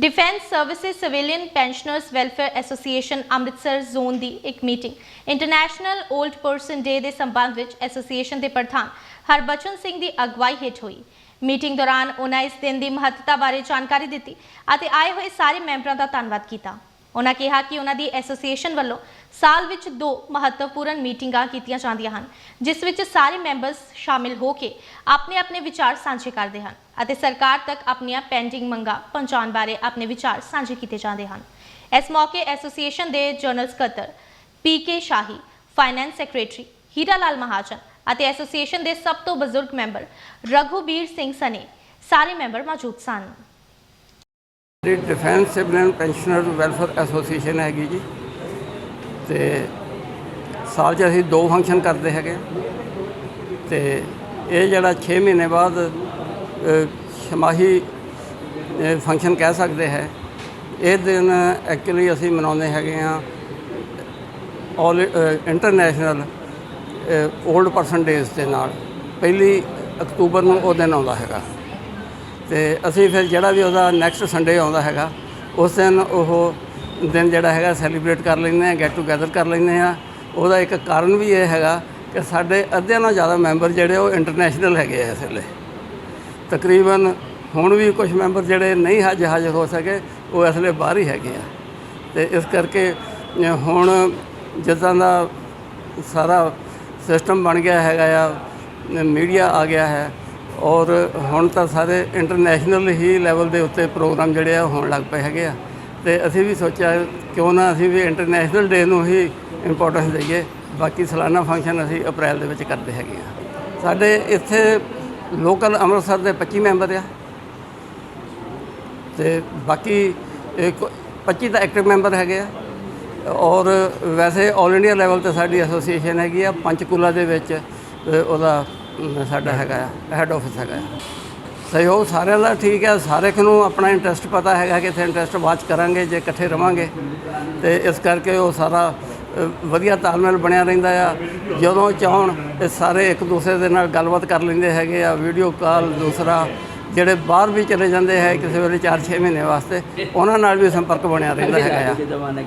Defence services civilian pensioners welfare association Amritsar zone ਦੀ ਇੱਕ meeting international old person day ਦੇ ਸੰਬੰਧ ਵਿੱਚ association ਦੇ ਪ੍ਰਧਾਨ ਹਰਬਚਨ ਸਿੰਘ ਦੀ ਅਗਵਾਈ ਹੇਠ ਹੋਈ। ਮੀਟਿੰਗ ਦੌਰਾਨ ਉਹਨਾਂ ਇਸ ਦਿਨ ਦੀ ਮਹੱਤਤਾ ਬਾਰੇ ਜਾਣਕਾਰੀ ਦਿੱਤੀ ਅਤੇ ਆਏ ਹੋਏ ਸਾਰੇ ਮੈਂਬਰਾਂ ਦਾ ਧੰਨਵਾਦ ਕੀਤਾ। ਉਹਨਾਂ ਕਿਹਾ ਕਿ ਉਹਨਾਂ ਦੀ ਐਸੋਸੀਏਸ਼ਨ ਵੱਲੋਂ ਸਾਲ ਵਿੱਚ ਦੋ ਮਹੱਤਵਪੂਰਨ ਮੀਟਿੰਗਾਂ ਕੀਤੀਆਂ ਜਾਂਦੀਆਂ ਹਨ, ਜਿਸ ਵਿੱਚ ਸਾਰੇ ਮੈਂਬਰਸ ਸ਼ਾਮਿਲ ਹੋ ਕੇ ਆਪਣੇ ਆਪਣੇ ਵਿਚਾਰ ਸਾਂਝੇ ਕਰਦੇ ਹਨ ਅਤੇ ਸਰਕਾਰ ਤੱਕ ਆਪਣੀਆਂ ਪੈਂਡਿੰਗ ਮੰਗਾਂ ਪਹੁੰਚਾਉਣ ਬਾਰੇ ਆਪਣੇ ਵਿਚਾਰ ਸਾਂਝੇ ਕੀਤੇ ਜਾਂਦੇ ਹਨ। ਇਸ ਮੌਕੇ ਐਸੋਸੀਏਸ਼ਨ ਦੇ ਜਨਰਲ ਸਕੱਤਰ P K Shahi, finance secretary Hira Lal Mahajan ਅਤੇ ਐਸੋਸੀਏਸ਼ਨ ਦੇ ਸਭ ਤੋਂ ਬਜ਼ੁਰਗ ਮੈਂਬਰ ਰਘੂਬੀਰ ਸਿੰਘ ਸਨੇ ਸਾਰੇ ਮੈਂਬਰ ਮੌਜੂਦ ਸਨ। The defence civilian pensioner welfare association ਹੈਗੀ ਜੀ। ਤੇ ਸਾਲ 'ਚ ਅਸੀਂ ਦੋ ਫੰਕਸ਼ਨ ਕਰਦੇ ਹੈਗੇ। ਤੇ ਇਹ ਜਿਹੜਾ 6 ਮਹੀਨੇ ਬਾਅਦ ਅ, ਛਮਾਹੀ ਫੰਕਸ਼ਨ ਕਹਿ ਸਕਦੇ ਹੈ। ਇਹ ਦਿਨ ਐਕਚੁਅਲੀ ਅਸੀਂ ਮਨਾਉਂਦੇ ਹੈਗੇ ਆ all international old person days ਦੇ ਨਾਲ। ਪਹਿਲੀ ਅਕਤੂਬਰ ਨੂੰ ਉਹ ਦਿਨ ਆਉਂਦਾ ਹੈਗਾ। ਤੇ ਅਸੀਂ ਫਿਰ ਜਿਹੜਾ ਵੀ ਉਹਦਾ ਨੈਕਸਟ ਸੰਡੇ ਆਉਂਦਾ ਹੈਗਾ, ਉਸ ਦਿਨ ਉਹ ਦਿਨ ਜਿਹੜਾ ਹੈਗਾ ਸੈਲੀਬ੍ਰੇਟ ਕਰ ਲੈਂਦੇ ਆ ਗੈਟ ਟੂਗੇਦਰ ਕਰ ਲੈਂਦੇ ਆ। ਉਹਦਾ ਇੱਕ ਕਾਰਨ ਵੀ ਇਹ ਹੈਗਾ ਕਿ ਸਾਡੇ ਅੱਧਿਆਂ ਨਾਲੋਂ ਜ਼ਿਆਦਾ ਮੈਂਬਰ ਜਿਹੜੇ ਉਹ ਇੰਟਰਨੈਸ਼ਨਲ ਹੈਗੇ ਆ ਇਸ ਵੇਲੇ। ਤਕਰੀਬਨ ਹੁਣ ਵੀ ਕੁਝ ਮੈਂਬਰ ਜਿਹੜੇ ਨਹੀਂ ਹਾਜ ਹਾਜ਼ਰ ਹੋ ਸਕੇ, ਉਹ ਇਸ ਵੇਲੇ ਬਾਹਰ ਹੀ ਹੈਗੇ ਆ। ਤੇ ਇਸ ਕਰਕੇ ਹੁਣ ਜਿੱਦਾਂ ਦਾ ਸਾਰਾ ਸਿਸਟਮ ਬਣ ਗਿਆ ਹੈਗਾ ਆ ਮੀਡੀਆ ਆ ਗਿਆ ਹੈ ਔਰ ਹੁਣ ਤਾਂ ਸਾਰੇ ਇੰਟਰਨੈਸ਼ਨਲ ਹੀ ਲੈਵਲ ਦੇ ਉੱਤੇ ਪ੍ਰੋਗਰਾਮ ਜਿਹੜੇ ਆ ਉਹ ਹੋਣ ਲੱਗ ਪਏ ਹੈਗੇ ਆ। ਤੇ ਅਸੀਂ ਵੀ ਸੋਚਿਆ ਕਿਉਂ ਨਾ ਅਸੀਂ ਵੀ ਇੰਟਰਨੈਸ਼ਨਲ ਡੇ ਨੂੰ ਹੀ ਇੰਪੋਰਟੈਂਸ ਦਈਏ। ਬਾਕੀ ਸਾਲਾਨਾ ਫੰਕਸ਼ਨ ਅਸੀਂ ਅਪ੍ਰੈਲ ਦੇ ਵਿੱਚ ਕਰਦੇ ਹੈਗੇ ਆ। ਸਾਡੇ ਇੱਥੇ ਲੋਕਲ ਅੰਮ੍ਰਿਤਸਰ ਦੇ 25 ਮੈਂਬਰ ਆ। ਤੇ ਬਾਕੀ ਇੱਕ 25 ਤਾਂ ਐਕਟਿਵ ਮੈਂਬਰ ਹੈਗੇ ਆ। ਔਰ ਵੈਸੇ 올 ਇੰਡੀਆ ਲੈਵਲ ਤੇ ਸਾਡੀ ਐਸੋਸੀਏਸ਼ਨ ਹੈਗੀ ਆ। ਪੰਚਕੂਲਾ ਦੇ ਵਿੱਚ ਉਹਦਾ ਸਾਡਾ ਹੈਗਾ ਆ ਹੈੱਡ ਆਫਿਸ ਹੈਗਾ। ਆ ਸਹਿਯੋਗ ਸਾਰਿਆਂ ਦਾ ਠੀਕ ਹੈ ਸਾਰੇ ਨੂੰ ਆਪਣਾ ਇੰਟਰਸਟ ਪਤਾ ਹੈਗਾ ਕਿ ਇੱਥੇ ਇੰਟਰਸਟ ਬਾਅਦ ਕਰਾਂਗੇ, ਜੇ ਇਕੱਠੇ ਰਵਾਂਗੇ। ਤੇ ਇਸ ਕਰਕੇ ਉਹ ਸਾਰਾ ਵਧੀਆ ਤਾਲਮੇਲ ਬਣਿਆ ਰਹਿੰਦਾ ਆ। ਜਦੋਂ ਚਾਹਣ, ਇਹ ਸਾਰੇ ਇੱਕ ਦੂਸਰੇ ਦੇ ਨਾਲ ਗੱਲਬਾਤ ਕਰ ਲੈਂਦੇ ਹੈਗੇ ਆ ਵੀਡੀਓ ਕਾਲ ਦੂਸਰਾ, ਜਿਹੜੇ ਬਾਹਰ ਵੀ ਚਲੇ ਜਾਂਦੇ ਹੈ, ਕਿਸੇ ਵੇਲੇ 4-6 ਮਹੀਨੇ ਵਾਸਤੇ, ਉਹਨਾਂ ਨਾਲ ਵੀ ਸੰਪਰਕ ਬਣਿਆ ਰਹਿੰਦਾ ਹੈਗਾ ਆ।